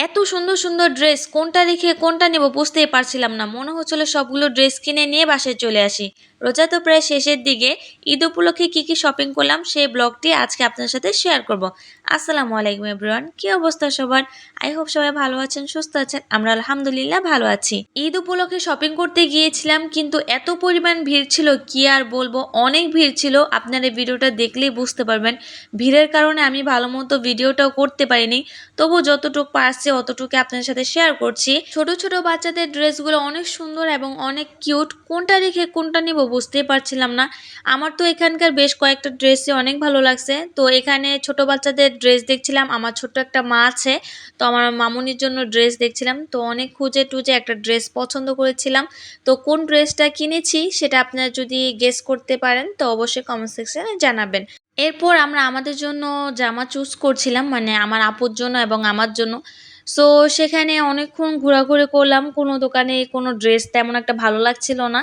এত সুন্দর সুন্দর ড্রেস কোনটা দেখে কোনটা নেব বুঝতেই পারছিলাম না। মনে হচ্ছিল সবগুলো ড্রেস কিনে নিয়ে বাসায় চলে আসি। রোজা তো প্রায় শেষের দিকে, ঈদ উপলক্ষে কী কী শপিং করলাম সেই ব্লগটি আজকে আপনার সাথে শেয়ার করব। আসসালামু আলাইকুম এভরিওয়ান কি অবস্থা সবার? আই হোপ সবাই ভালো আছেন, সুস্থ আছেন, আমরা আলহামদুলিল্লাহ ভালো আছি। ঈদ উপলক্ষে শপিং করতে গিয়েছিলাম, কিন্তু এত পরিমাণ ভিড় ছিল, কি আর বলব, অনেক ভিড় ছিল। আপনারা ভিডিওটা দেখলেই বুঝতে পারবেন, ভিড়ের কারণে আমি ভালো মতো ভিডিওটাও করতে পারিনি। তবু যতটুকু পারছি, অতটুকু আপনার সাথে শেয়ার করছি। ছোট ছোট বাচ্চাদের ড্রেসগুলো অনেক সুন্দর এবং অনেক কিউট কোনটা রেখে কোনটা নিব বুঝতেই পারছিলাম না। আমার তো এখানকার বেশ কয়েকটা ড্রেসই অনেক ভালো লাগছে। তো এখানে ছোট বাচ্চাদের ড্রেস দেখছিলাম, আমার ছোট্ট একটা মা আছে, তো আমার মামুনির জন্য ড্রেস দেখছিলাম। তো অনেক খুঁজে টুজে একটা ড্রেস পছন্দ করেছিলাম। তো কোন ড্রেসটা কিনেছি সেটা আপনারা যদি গেস করতে পারেন, তো অবশ্যই কমেন্ট সেকশনে জানাবেন। এরপর আমরা আমাদের জন্য জামা চুজ করছিলাম মানে আমার আপুর জন্য এবং আমার জন্য। সো সেখানে অনেকক্ষণ ঘোরাঘুরি করলাম, কোনো দোকানে কোনো ড্রেস তেমন একটা ভালো লাগছিল না।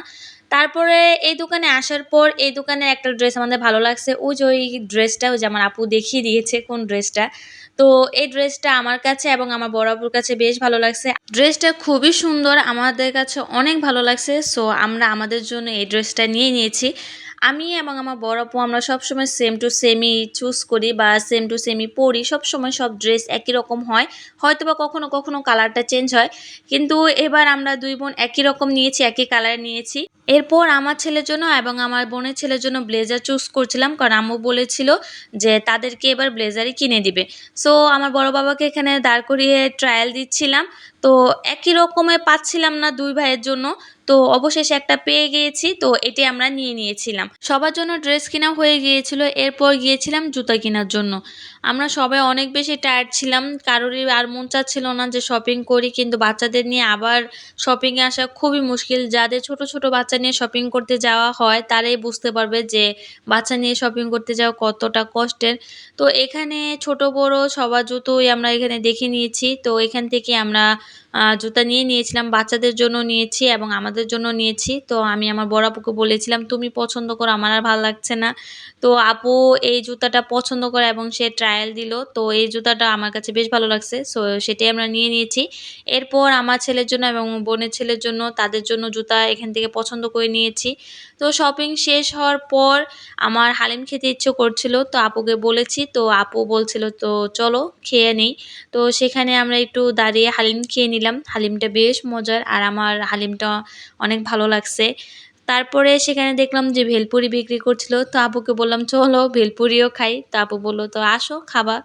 তারপরে এই দোকানে আসার পর এই দোকানে একটা ড্রেস আমাদের ভালো লাগছে। ওই যে ওই ড্রেসটা ওই যে আমার আপু দেখিয়ে দিয়েছে কোন ড্রেসটা তো এই ড্রেসটা আমার কাছে এবং আমার বড় আপুর কাছে বেশ ভালো লাগছে। ড্রেসটা খুবই সুন্দর, আমাদের কাছে অনেক ভালো লাগছে। সো আমরা আমাদের জন্য এই ড্রেসটা নিয়ে নিয়েছি। আমি এবং আমার বড় আপু আমরা সবসময় সেম টু সেমই চুজ করি বা সেম টু সেমই পরি সবসময় সব ড্রেস একই রকম হয়। হয়তো বা কখনো কখনো কালারটা চেঞ্জ হয়। কিন্তু এবার আমরা দুই বোন একই রকম নিয়েছি, একই কালার নিয়েছি। এরপর আমার ছেলের জন্য এবং আমার বোনের ছেলের জন্য ব্লেজার চুজ করছিলাম। কারণ আম্মু বলেছিল যে তাদেরকে এবার ব্লেজারই কিনে দিবে। সো আমার বড় বাবাকে এখানে দাঁড় করিয়ে ট্রায়াল দিচ্ছিলাম। তো একই রকমের পাচ্ছিলাম না দুই ভাইয়ের জন্য। তো অবশেষে একটা পেয়ে গিয়েছি, তো এটি আমরা নিয়ে নিয়েছিলাম। সবার জন্য ড্রেস কেনা হয়ে গিয়েছিল, এরপর গিয়েছিলাম জুতা কেনার জন্য। আমরা সবাই অনেক বেশি টায়ার্ড ছিলাম, কারোরই আর মন চাচ্ছিল না যে শপিং করি, কিন্তু বাচ্চাদের নিয়ে আবার শপিংয়ে আসা খুবই মুশকিল। যাদের ছোট ছোট বাচ্চা নিয়ে শপিং করতে যাওয়া হয়, তারাই বুঝতে পারবে যে বাচ্চা নিয়ে শপিং করতে যাওয়া কতটা কষ্টের। তো এখানে ছোট বড় সবার জুতোই আমরা এখানে দেখে নিয়েছি, তো এখান থেকে আমরা জুতা নিয়ে নিয়েছিলাম, বাচ্চাদের জন্য নিয়েছি এবং আমাদের জন্য নিয়েছি। তো আমি আমার বড় আপুকে বলেছিলাম, তুমি পছন্দ করো, আমার আর ভালো লাগছে না। তো আপু এই জুতাটা পছন্দ করে এবং সে ট্রায়াল দিল। তো এই জুতাটা আমার কাছে বেশ ভালো লাগছে সো সেটাই আমরা নিয়ে নিয়েছি। এরপর আমার ছেলের জন্য এবং বোনের ছেলের জন্য তাদের জন্য জুতা এখান থেকে পছন্দ করে নিয়েছি। তো শপিং শেষ হওয়ার পর আমার হালিম খেতে ইচ্ছে করছিল, তো আপুকে বলেছি। তো আপু বলছিল, তো চলো, খেয়ে নিই। তো সেখানে আমরা একটু দাঁড়িয়ে হালিম খেয়ে নিলাম। হালিমটা বেশ মজার আর আমার হালিমটা অনেক ভালো লাগছে। তারপরে সেখানে দেখলাম যে ভেলপুরি বিক্রি করছিল। তো আপুকে বললাম, চলো ভেলপুরিও খাই। তো আপু বলল, তো আসো, খাবা।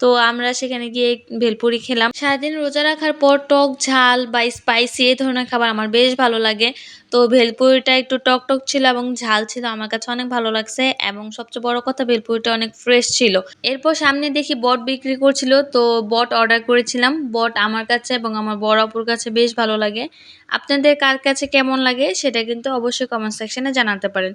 তো আমরা সেখানে গিয়ে ভেলপুরি খেলাম। সারাদিন রোজা রাখার পর টক ঝাল বা স্পাইসি এই ধরনের খাবার আমার বেশ ভালো লাগে। তো ভেলপুরিটা একটু টক টক ছিল এবং ঝাল ছিল, আমার কাছে অনেক ভালো লাগছে এবং সবচেয়ে বড় কথা ভেলপুরিটা অনেক ফ্রেশ ছিল। এরপর সামনে দেখি বট বিক্রি করছিল, তো বট অর্ডার করেছিলাম। বট আমার কাছে এবং আমার বড় অপুর কাছে বেশ ভালো লাগে। আপনাদের কার কাছে কেমন লাগে সেটা কিন্তু অবশ্যই কমেন্ট সেকশনে জানাতে পারেন।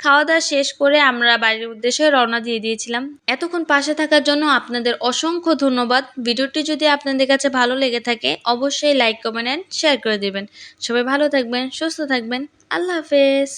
খাওয়া দাওয়া শেষ করে আমরা বাড়ির উদ্দেশ্যে রওনা দিয়ে দিয়েছিলাম। এতক্ষণ পাশে থাকার জন্য আপনাদের অসংখ্য ধন্যবাদ। ভিডিওটি যদি আপনাদের কাছে ভালো লেগে থাকে, অবশ্যই লাইক, কমেন্ট অ্যান্ড শেয়ার করে দেবেন। সবাই ভালো থাকবেন, সুস্থ থাকবেন। আল্লাহ হাফেজ।